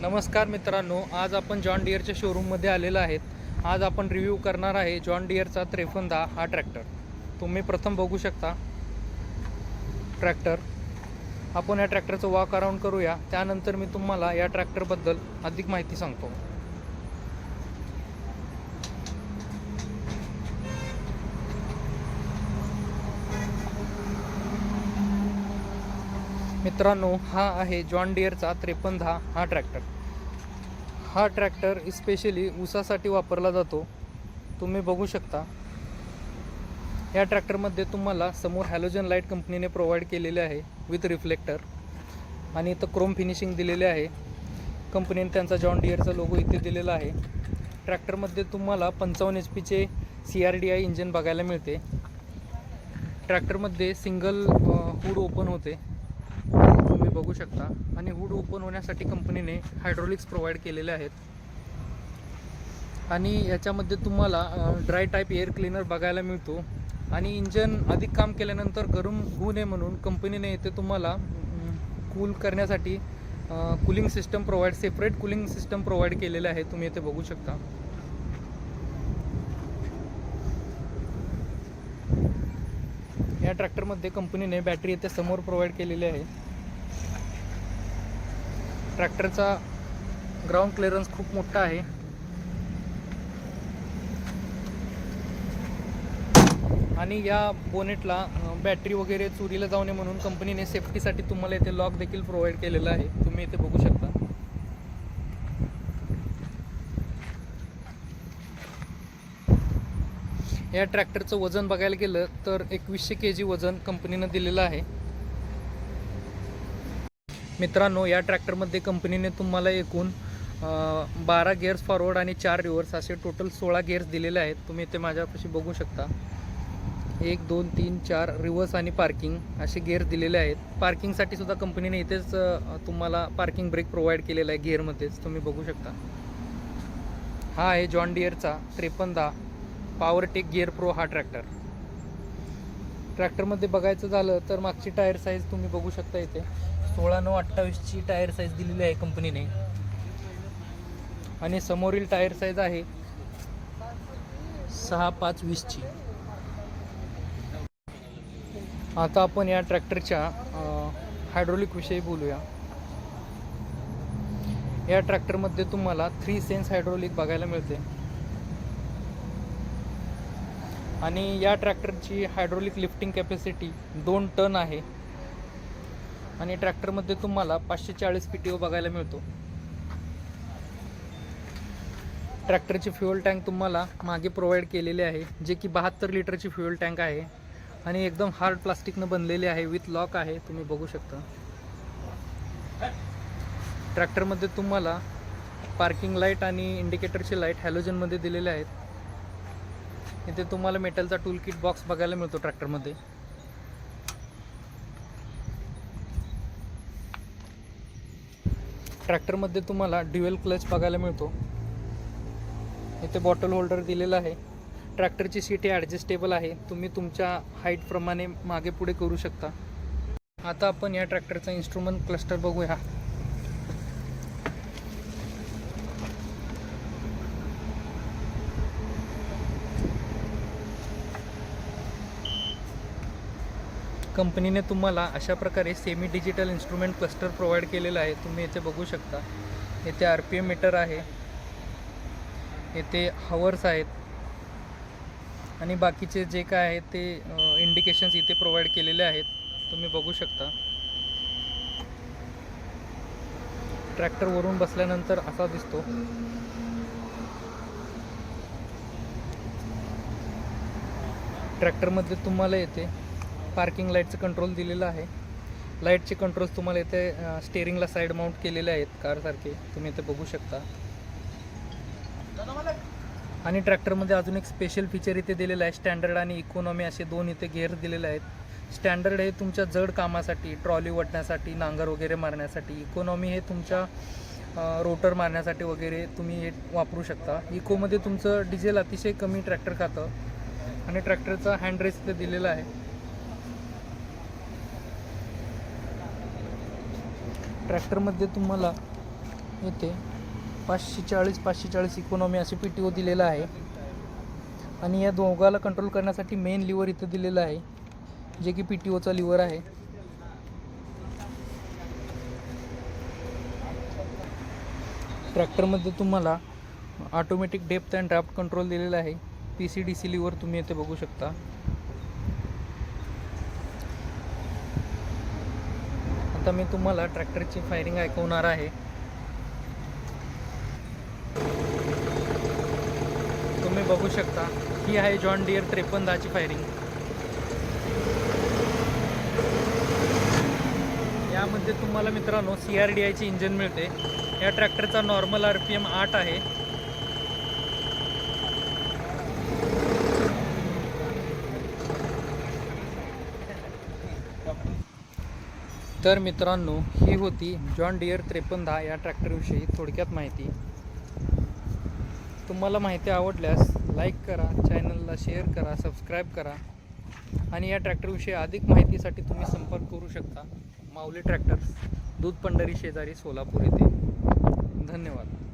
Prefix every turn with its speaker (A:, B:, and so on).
A: नमस्कार मित्रांनो आज आपण जॉन डिअरच्या शोरूममध्ये आलेलो आहेत. आज आपण रिव्ह्यू करणार आहे जॉन डिअरचा त्रेपन्न दहा हा ट्रॅक्टर तुम्ही प्रथम बघू शकता ट्रॅक्टर आपण या ट्रॅक्टरचं वॉक अराऊंड करूया. त्यानंतर मी तुम्हाला या ट्रॅक्टरबद्दल अधिक माहिती सांगतो. मित्रांनो हा आहे जॉन डिअरचा त्रेपन्न दहा हा ट्रॅक्टर. हा ट्रॅक्टर स्पेशली ऊसासाठी वापरला जातो. तुम्ही बघू शकता. या ट्रॅक्टरमध्ये तुम्हाला समोर हॅलोजन लाइट कंपनीने प्रोव्हाइड केलेले आहे विथ रिफ्लेक्टर आणि इथं क्रोम फिनिशिंग दिलेले आहे. कंपनीने त्यांचा जॉन डिअरचा लोगो इथे दिलेला आहे. ट्रॅक्टरमध्ये तुम्हाला पंचावन्न एच पीचे C R D I engine बघायला मिळते. ट्रॅक्टरमध्ये सिंगल हुड ओपन होते. बघू शकता. आणि हुड ओपन होण्यासाठी कंपनीने हायड्रोलिक्स प्रोव्हाइड केलेले आहेत. आणि याच्यामध्ये तुम्हाला ड्राय टाईप एअर क्लीनर बघायला मिळतो. आणि इंजन अधिक काम केल्यानंतर गरम होऊ नये म्हणून कंपनीने येथे तुम्हाला कूल करण्यासाठी cooling system provide separate cooling system provide केलेले आहे. तुम्ही इथे बघू शकता. या ट्रॅक्टरमध्ये कंपनीने बॅटरी येथे समोर प्रोव्हाइड केलेली आहे. ट्रॅक्टरचा ग्राउंड क्लिअरन्स खूप मोठा आहे. आणि या बोनेटला बॅटरी वगैरे चोरीला जाऊ नये म्हणून कंपनीने सेफ्टीसाठी तुम्हाला इथे लॉक देखील प्रोव्हाइड केलेला आहे. तुम्ही इथे बघू शकता. या ट्रॅक्टरचं वजन बघायला गेलं तर एकवीसशे के जी वजन कंपनीनं दिलेलं आहे. मित्रांनो या ट्रॅक्टरमध्ये कंपनीने तुम्हाला एकूण बारा गेअर्स फॉरवर्ड आणि चार रिव्हर्स असे टोटल सोळा गेअर्स दिलेले आहेत. तुम्ही इथे माझ्यापाशी बघू शकता. एक दोन तीन चार रिव्हर्स आणि पार्किंग असे गेअर दिलेले आहेत. पार्किंगसाठी सुद्धा कंपनीने इथेच तुम्हाला पार्किंग ब्रेक प्रोव्हाइड केलेला आहे गेअरमध्येच तुम्ही बघू शकता. हा आहे जॉन डिअरचा त्रेपन्न दहा पॉवरटेक गिअर प्रो हा ट्रॅक्टर ट्रॅक्टरमध्ये बघायचं झालं तर मागची टायर साईज तुम्ही बघू शकता इथे. सोळा नऊ अठ्ठावीसची टायर साईज दिलेली आहे कंपनीने आणि समोरील टायर साईज आहे सहा पाच वीसची. आता आपण या ट्रॅक्टरच्या हायड्रोलिकविषयी बोलूया. या ट्रॅक्टरमध्ये तुम्हाला थ्री सेन्स हायड्रोलिक बघायला मिळते. आणि या ट्रॅक्टरची हायड्रोलिक लिफ्टिंग कॅपॅसिटी दोन टन आहे. आणि ट्रॅक्टरमध्ये तुम्हाला पाचशे चाळीस पी टी ओ बघायला मिळतो. ट्रॅक्टरची फ्युअल टँक तुम्हाला मागे प्रोव्हाइड केलेली आहे जे की बहात्तर लिटरची फ्युअल टँक आहे आणि एकदम हार्ड प्लास्टिकनं बनलेली आहे विथ लॉक आहे तुम्ही बघू शकता. ट्रॅक्टरमध्ये तुम्हाला पार्किंग लाइट आणि इंडिकेटरचे लाइट हॅलोजनमध्ये दिलेले आहेत. इथे तुम्हाला मेटलचा टूल किट बॉक्स बघायला मिळतो ट्रॅक्टरमध्ये. ट्रॅक्टरमध्ये तुम्हाला ड्युएल क्लच बघायला मिळतो. इथे बॉटल होल्डर दिलेला आहे. ट्रॅक्टरची सीट ही ॲडजस्टेबल आहे. तुम्ही तुमच्या हाईटप्रमाणे मागे पुढे करू शकता. आता आपण या ट्रॅक्टरचा इन्स्ट्रुमेंट क्लस्टर बघूया. कंपनीने तुम्हाला अशा प्रकारे semi digital instrument cluster provide केलेलं आहे. तुम्ही इथे बघू शकता. येथे आर पी एम मीटर आहे. येथे हवर्स आहेत. आणि बाकीचे जे काय आहे ते इंडिकेशन्स इथे प्रोव्हाइड केलेले आहेत. तुम्ही बघू शकता. ट्रॅक्टरवरून बसल्यानंतर असा दिसतो. ट्रॅक्टरमध्ये तुम्हाला येते. पार्किंग लाईटचं कंट्रोल दिलेलं आहे. लाईटचे कंट्रोल्स तुम्हाला इथे स्टेअरिंगला साईड माउंट केलेले आहेत कारसारखे. तुम्ही इथे बघू शकता. आणि ट्रॅक्टरमध्ये अजून एक स्पेशल फीचर इथे दिलेलं आहे स्टँडर्ड आणि इकॉनॉमी असे दोन इथे गेअर दिलेले आहेत. स्टँडर्ड हे तुमच्या जड कामासाठी ट्रॉली वटण्यासाठी नांगर वगैरे मारण्यासाठी इकॉनॉमी हे तुमच्या रोटर मारण्यासाठी वगैरे तुम्ही हे वापरू शकता. इकोमध्ये तुमचं डिझेल अतिशय कमी ट्रॅक्टर खातं. आणि ट्रॅक्टरचा हँड रेस इथे दिलेला आहे. ट्रॅक्टरमध्ये तुम्हाला येथे पाचशे चाळीस पाचशे चाळीस इकॉनॉमी असे पी टी ओ दिलेला आहे. आणि या दोघाला कंट्रोल करण्यासाठी मेन लिव्हर इथं दिलेलं आहे जे की पी टी ओचा लिव्हर आहे. ट्रॅक्टरमध्ये तुम्हाला automatic depth and draft control दिलेला आहे. P C D C lever तुम्ही येथे बघू शकता. आता मी तुम्हाला ट्रॅक्टरची फायरिंग ऐकवणार आहे. तुम्ही बघू शकता ही आहे जॉन डिअर त्रेपन्न दहाची फायरिंग. यामध्ये तुम्हाला मित्रांनो सी आर डी आयची इंजिन मिळते. या ट्रॅक्टरचा नॉर्मल आर पी एम आठ आहे. तर मित्रांनो ही होती जॉन डिअर त्रेपन्न दहा या ट्रॅक्टरविषयी थोडक्यात माहिती. तुम्हाला माहिती आवडल्यास लाईक करा चॅनलला शेअर करा सबस्क्राईब करा. आणि या ट्रॅक्टरविषयी अधिक माहितीसाठी तुम्ही संपर्क करू शकता माऊली ट्रॅक्टर्स दूध पंढरी शेजारी सोलापूर येथे. धन्यवाद.